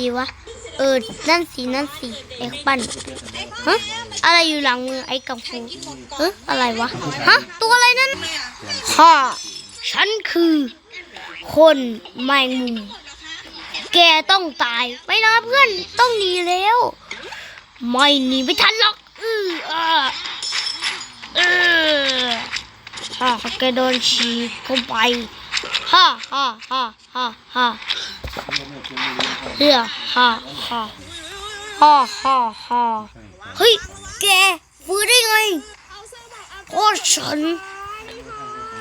ดีวะ เออ นั่นสีนั่นสีเอ็กปันฮะอะไรอยู่หลังมือไอ้กังฟูฮะอะไรวะ ฮะ ตัวอะไรนั่นฮ่าฉันคือ คนแมงมุม แกต้องตาย ไม่นะเพื่อน ต้องหนีแล้ว ไม่หนีไม่ทันหรอก อืออ่าเออฮ่าแกโดนฉีกเข้าไปฮ่าฮ่าฮ่าฮ่าฮ่า เฮียฮ่าฮ่าฮ่าฮ่าฮ่าเฮ้ย แกฟื้นได้ไงเพราะฉัน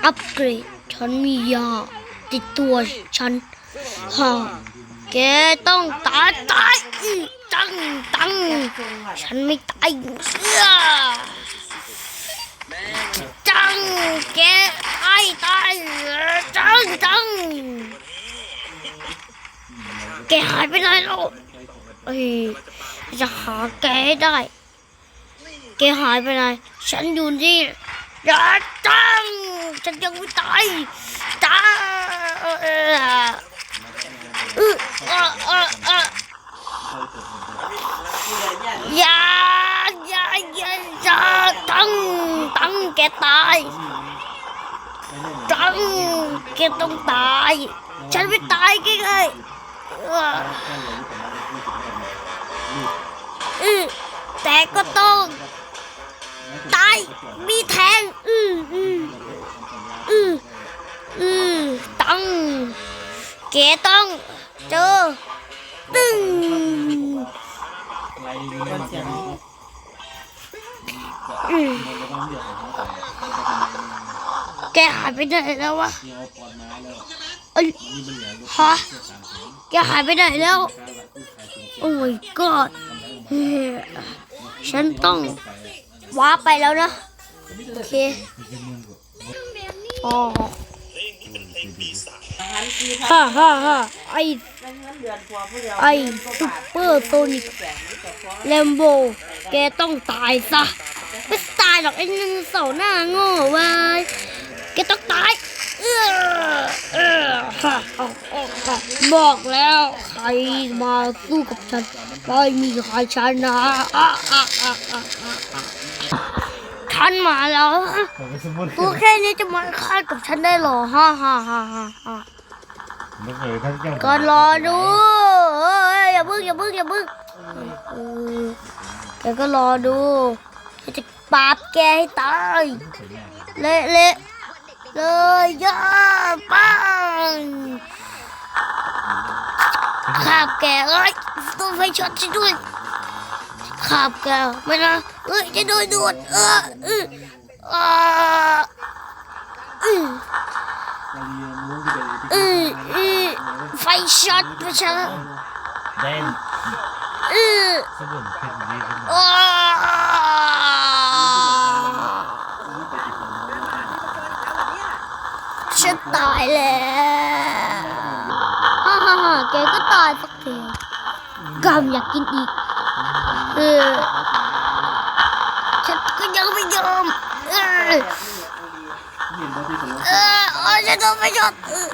อัปเกรด ฉันมียาติดตัวฉันฮ่าแกต้องตายตายตั้งตั้งฉันไม่ตายเอื้อจังแกตายตายจังจัง แกหายไปไหนแล้วเอ้ยจะหาแกให้ได้ แกหายไปไหน ฉันอยู่นี่อย่าจังฉันยังไม่ตายจ้าเออเออเออเออเอออย่าอย่าอย่าอย่าตั้งตั้งแกตายตั้งแกต้องตาย ฉันไม่ตายแกเลยเออเออแต่ก็ต้อง ตาย มีแทง อืออืออืออือตั้งแกต้อง เจอ ตึงแกหายไปไหนแล้ววะ อ้ยฮะแกหายไปไหนแล้ว โอ้ my god เฮ้ยฉันต้องว้าร์ปไปแล้วนะ โอเคอ๋อฮ่าฮ่าฮ่าไอไอซุปเปอร์โซนิกแลมโบ แกต้องตายซะ ไม่ตายหรอกไอ้นึงเสาร์หน้าโง่เว้ย บอกแล้ว ใครมาสู้กับฉันไม่มีใครชนะฉันมาแล้วตัวแค่นี้จะมาฆ่ากับฉันได้เหรอฮ่าฮ่าฮ่าฮ่าก็รอดูอย่าพึ่งอย่าพึ่งอย่าพึ่งแกก็รอดูจะปราบแกให้ตายเละเละเลยย่าปัง ขับแกเอ้ยตัวไฟช็อตฉันด้วยขับแกไม่นะเอ้ยจะโดนดูดเออเออเออเอออืออือไฟช็อตไปฉันแดงอือสมุนเพชรดีขึ้นอ้าฉันตายแล้วฮ่าฮ่าฮ่าแกก็ตายสักทีกำอยากกินอีกเออฉันก็ยังไม่ยอมเออเออโอ้ฉันโดนไฟช็อตเออ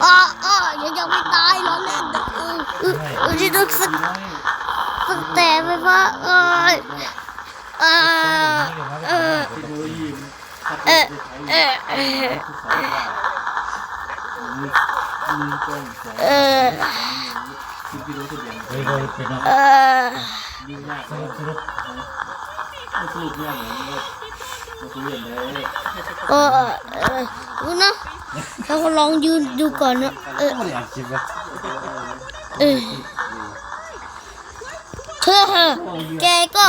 เอ่าอ่ายังยังไม่ตายเหรอเล่นเออเออเออที่นึกสึกสึกแต่ไปว่าเออเออเออเออเออ เออเออเลยเลยเป็นเออสรุปสรุปเออเออดูนะเราลองยืนดูก่อนนะเออไม่ได้อ่านคลิปนะเออเธอแกก็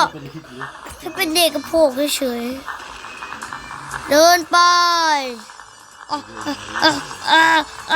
แค่เป็นเด็กกระโปงเฉยๆเดินไปอะอะอะอะเอ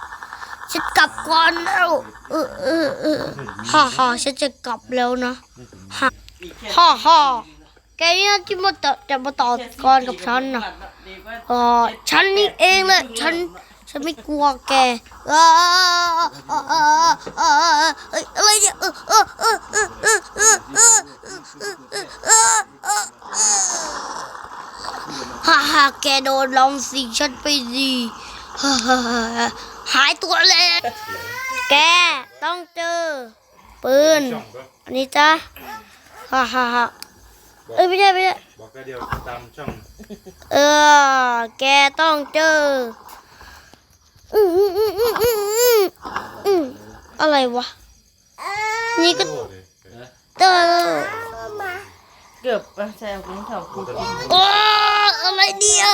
ฉันกลับก่อนแล้วเออเออเออฮ่าฮ่าฉันจะกลับแล้วนะฮ่าฮ่าฮ่าแกนี่ที่มาต่อจะมาต่อก่อนกับฉันนะอ๋อฉันนี่เองแหละฉันฉันไม่กลัวแกอะไรเนี่ยฮ่าฮ่าแกโดนลองสิฉันไปดีฮ่าฮ่า หายตัวเลย แกต้องเจอ ปืนช่องก็อันนี้จ้าฮ่าฮ่าฮ่าเอ้ยไม่ใช่ไม่ใช่บอกก็เดียวตามช่อง เออ แกต้องเจอ อืมอืมอืมอืมอืมอืมอืมอะไรวะ นี่ก็โอ้เลยเจอเกือบใช่เอาของเขาโอ้แต่โอ้อะไรเนี่ย